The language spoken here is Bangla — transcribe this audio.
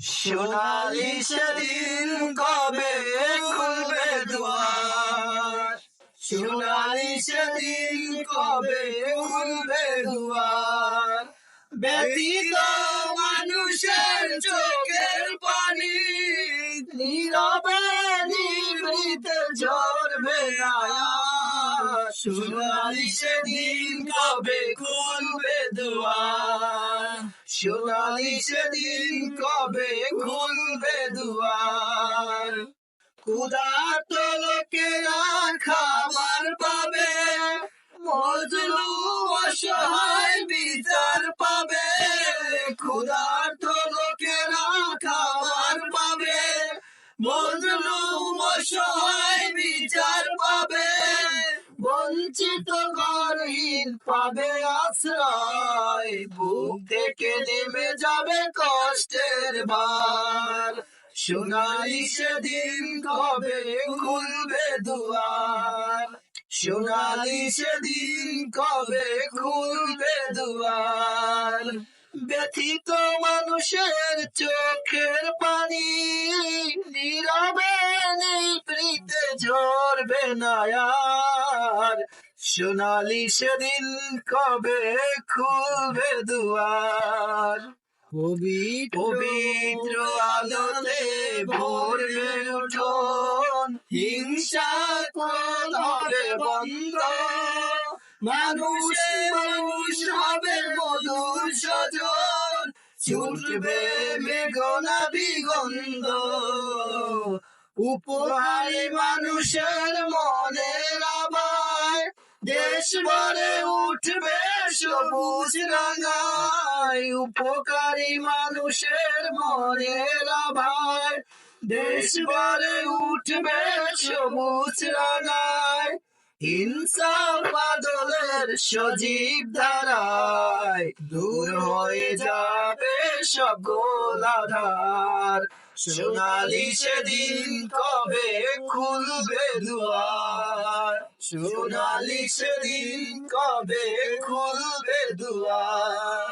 সোনালি সেদিন কবে খুলবে দুয়ার সোনালি সেদিন কবে খুলবে দুয়ার ব্যতীত মানুষের চোখের পানি নীরবে, নিভৃতে ঝরবে আর। সোনালি সেদিন কবে খুলবে দুয়ার? সোনালি সেদিন কবে খুলবে দুয়ার? ক্ষুধার্ত লোকেরা খাবার পাবে মজলু অসহায় বিচার পাবে। ক্ষুধার্ত লোকেরা খাবার পাবে মজলু অসহায় বিচার পাবে। বঞ্চিত গরহীন পাবে আশ্রয়। বুক থেকে নেমে যাবে কষ্টের ভার। সোনালি সেদিন কবে খুলবে দুয়ার? সোনালি সেদিন কবে খুলবে দুয়ার? ব্যথিত মানুষের চোখের পানি নীরবে নিভৃতে ঝরবে না আর সোনালি সেদিন কবে খুলবে দুয়ার? পবিত্র আলোতে ভরবে হিংসা হবে বন্ধ। মানুষ মানুষ হবে মধুর সজন ছুটবে মেঘনা বিগন্ধ উপহারে মানুষের আবার ভরে উঠবে সবুজ রাঙায় উপকারী মানুষের মনের আবার দেশ ভরে উঠবে সবুজ রাঙায় ইনসাফ বাদলের সজীব ধারায় দূর হয়ে যাবে সকল আধার সোনালি সেদিন কবে খুলবে দুয়ার সোনালি সেদিন কবে খুলবে দুয়ার?